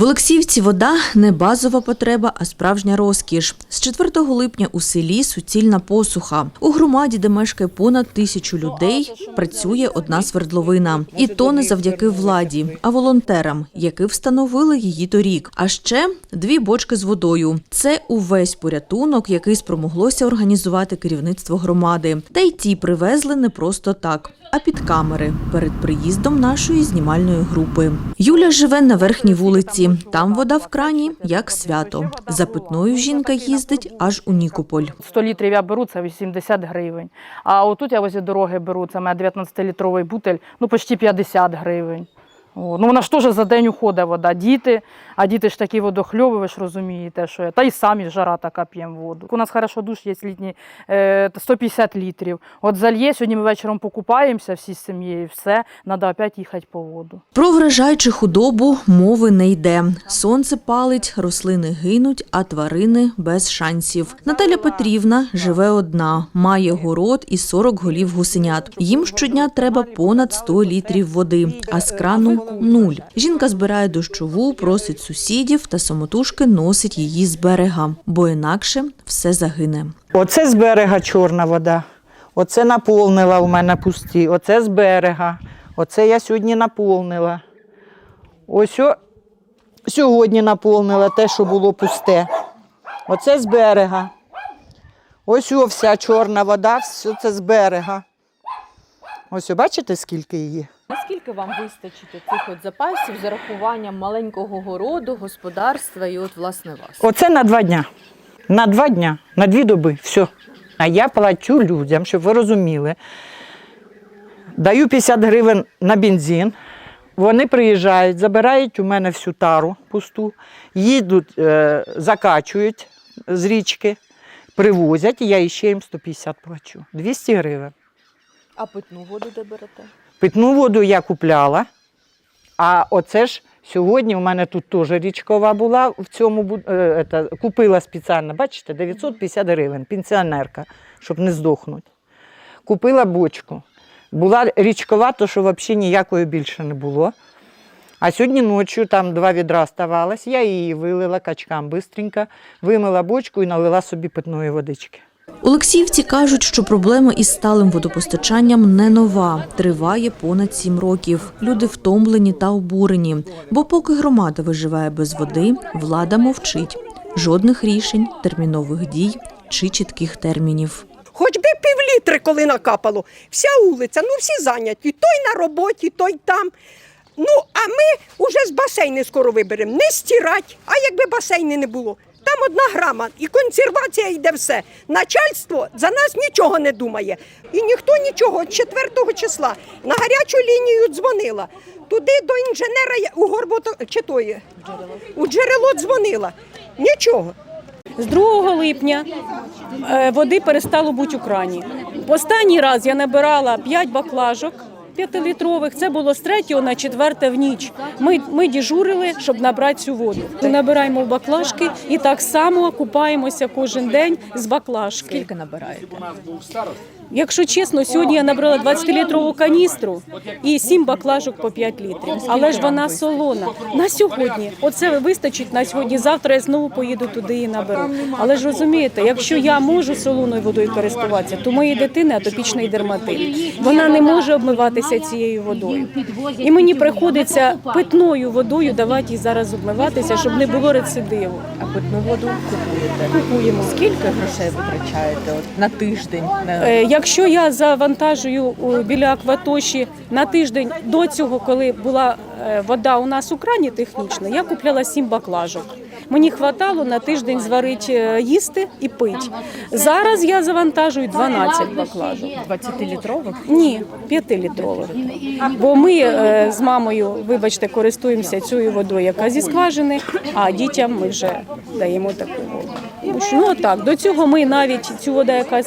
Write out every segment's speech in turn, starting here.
В Олексіївці вода не базова потреба, а справжня розкіш. З 4 липня у селі суцільна посуха. У громаді, де мешкає понад тисячу людей, працює одна свердловина. І то не завдяки владі, а волонтерам, які встановили її торік. А ще дві бочки з водою. Це увесь порятунок, який спромоглося організувати керівництво громади. Та й ті привезли не просто так, а під камери перед приїздом нашої знімальної групи. Юля живе на верхній вулиці. Там вода в крані як свято. За питною жінка їздить аж у Нікополь. 100 літрів я беру, це 80 гривень. А отут я возі дороги беру, це моя 19-літровий бутель, ну почти 50 гривень. Ну вона ж теж за день уходить вода. Діти, а діти ж такі водохльови, ви ж розумієте, що я. Та й самі жара така п'ємо воду. У нас хорошо душ є літній е, 150 літрів. От зальє, сьогодні ми вечором покупаємося всі з сім'єю, все, треба опять їхати по воду. Про врожай чи худобу мови не йде. Сонце палить, рослини гинуть, а тварини без шансів. Наталя Петрівна живе одна, має город і 40 голів гусенят. Їм щодня треба понад 100 літрів води, а з крану нуль. Жінка збирає дощову, просить сусідів та самотужки носить її з берега, бо інакше все загине. Оце з берега чорна вода. Оце наповнила у мене пусті. Оце з берега. Оце я сьогодні наповнила. Ось о, сьогодні наповнила те, що було пусте. Оце з берега. Ось о, вся чорна вода, все це з берега. Ось о, бачите, скільки її? Наскільки вам вистачить цих от запасів з урахуванням маленького городу, господарства і от власне вас? Оце на два дня. На два дня, на дві доби. Все. А я плачу людям, щоб ви розуміли. Даю 50 гривень на бензин. Вони приїжджають, забирають у мене всю тару пусту, їдуть, е, закачують з річки, привозять, і я іще їм 150 плачу. 200 гривень. А питну воду де берете? Питну воду я купляла. А оце ж сьогодні у мене тут теж річкова була в цьому е, ета, купила спеціально, бачите, 950 гривень, пенсіонерка, щоб не здохнути. Купила бочку. Була річкова, то що взагалі ніякої більше не було. А сьогодні ночі там два відра ставалось, я її вилила качкам швидко, вимила бочку і налила собі питної водички. Олексіївці кажуть, що проблема із сталим водопостачанням не нова, триває понад сім років. Люди втомлені та обурені. Бо поки громада виживає без води, влада мовчить. Жодних рішень, термінових дій чи чітких термінів. Хоч би півлітри, коли накапало. Вся вулиця, ну всі зайняті. Той на роботі, той там. Ну, а ми вже з басейни скоро виберемо. Не стирать, а якби басейни не було. Там одна грама і консервація йде все. Начальство за нас нічого не думає. І ніхто нічого. 4 числа на гарячу лінію дзвонила. Туди до інженера у горбото чи тої, у джерело дзвонила. Нічого. З 2 липня е, води перестало бути у крані. Останній раз я набирала 5 баклажок. П'ятилітрових це було з 3 на 4 в ніч. Ми, ми діжурили, щоб набрати цю воду. Ми набираємо в баклажки і так само купаємося кожен день з баклажки. Скільки набираєте? Якщо чесно, сьогодні я набрала 20-літрову каністру і 7 баклажок по 5 літрів. Але ж вона солона. На сьогодні оце вистачить на сьогодні. Завтра я знову поїду туди і наберу. Але ж розумієте, якщо я можу солоною водою користуватися, то моїй дитини атопічний дерматит. Вона не може обмиватися цією водою. І мені приходиться питною водою давати їй зараз обмиватися, щоб не було рецидиву. А питну воду купуєте? Купуємо. Скільки грошей витрачаєте от, на тиждень? На... Якщо я завантажую біля акватоші на тиждень до цього, коли була е, вода у нас у крані технічна, я купляла 7 баклажок. Мені хватало на тиждень зварити е, їсти і пити. Зараз я завантажую 12 баклажок. 20-літрових? Ні, 5-літрових. Бо ми е, з мамою, вибачте, користуємося цією водою, яка зі скважини, а дітям ми вже даємо таку воду. Тому що, Ну так, до цього ми навіть цю воду, яка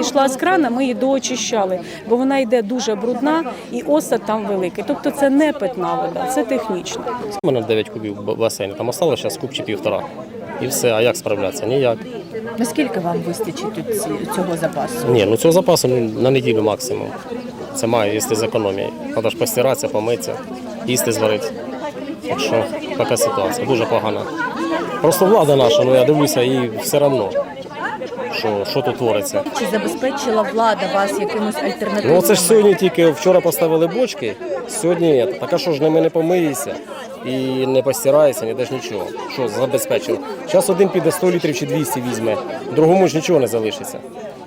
йшла з крана, ми її доочищали, бо вона йде дуже брудна і осад там великий. Тобто це не питна вода, це технічна. У мене 9 кубів басейну, там осталось зараз куб чи півтора. І все, а як справлятися? Ніяк. Наскільки вам вистачить цього запасу? Ні, ну цього запасу на неділю максимум. Це має їсти з економії. Треба ж постиратися, помитися, їсти зварити. Так що така ситуація, дуже погана. Просто влада наша, ну я дивлюся, і все одно, що, що тут твориться. Чи забезпечила влада вас якимось альтернативним? Ну це ж сьогодні тільки вчора поставили бочки, сьогодні ні. Так а що ж ними не помиєшся і не постираєшся, ніде ж нічого. Що забезпечено? Зараз один піде 100 літрів чи 200 візьме, другому ж нічого не залишиться.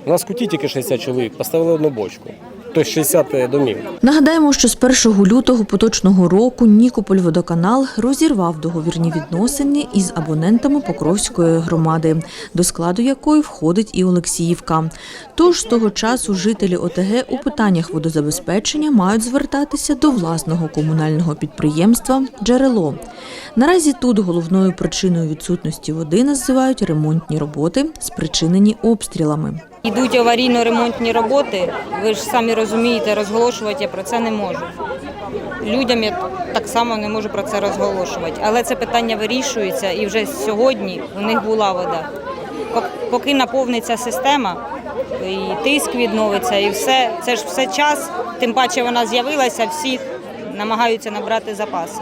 У нас куті тільки 60 чоловік, поставили одну бочку. Тобто 60 домів. Нагадаємо, що з 1 лютого поточного року Нікопольводоканал розірвав договірні відносини із абонентами Покровської громади, до складу якої входить і Олексіївка. Тож з того часу жителі ОТГ у питаннях водозабезпечення мають звертатися до власного комунального підприємства Джерело. Наразі тут головною причиною відсутності води називають ремонтні роботи, спричинені обстрілами. Йдуть аварійно-ремонтні роботи. Ви ж самі розумієте, розголошувати я про це не можу. Людям я так само не можу про це розголошувати. Але це питання вирішується і вже сьогодні у них була вода. Поки наповниться система, і тиск відновиться, і все, це ж все час, тим паче вона з'явилася, всі намагаються набрати запаси.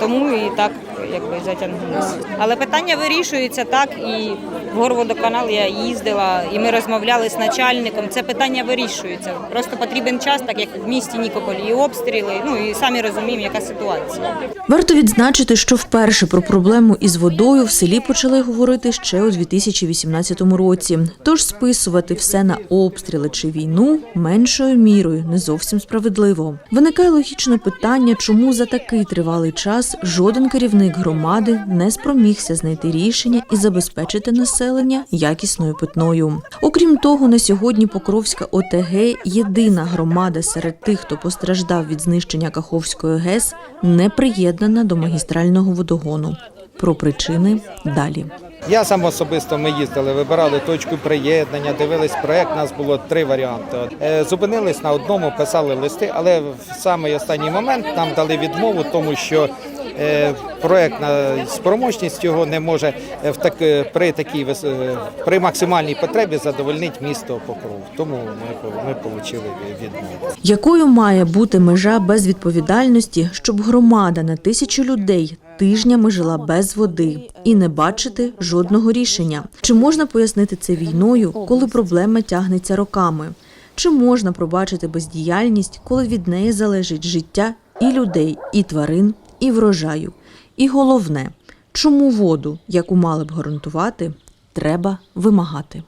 Тому і так якби затягнулося. Але питання вирішується так, і в горводоканал я їздила, і ми розмовляли з начальником. Це питання вирішується. Просто потрібен час, так як в місті Нікополі і обстріли. Ну і самі розуміємо, яка ситуація. Варто відзначити, що вперше про проблему із водою в селі почали говорити ще у 2018 році. Тож списувати все на обстріли чи війну меншою мірою не зовсім справедливо. Виникає логічне питання, чому за такий тривалий час жоден керівник громади не спромігся знайти рішення і забезпечити населення якісною питною. Окрім того, на сьогодні Покровська ОТГ єдина громада серед тих, хто постраждав від знищення Каховської ГЕС, не приєднана до магістрального водогону. Про причини далі. Я сам особисто ми їздили, вибирали точку приєднання, дивились проект. Нас було три варіанти. Е, Зупинились на одному, писали листи, але в самий останній момент нам дали відмову, тому що проектна спроможність його не може е, в так, е, при такій е, при максимальній потребі задовольнити місто Покров. Тому ми, ми отримали відмову. Якою має бути межа безвідповідальності, щоб громада на тисячу людей тижнями жила без води і не бачити жодного рішення? Чи можна пояснити це війною, коли проблема тягнеться роками? Чи можна пробачити бездіяльність, коли від неї залежить життя і людей, і тварин, і врожаю? І головне, чому воду, яку мали б гарантувати, треба вимагати?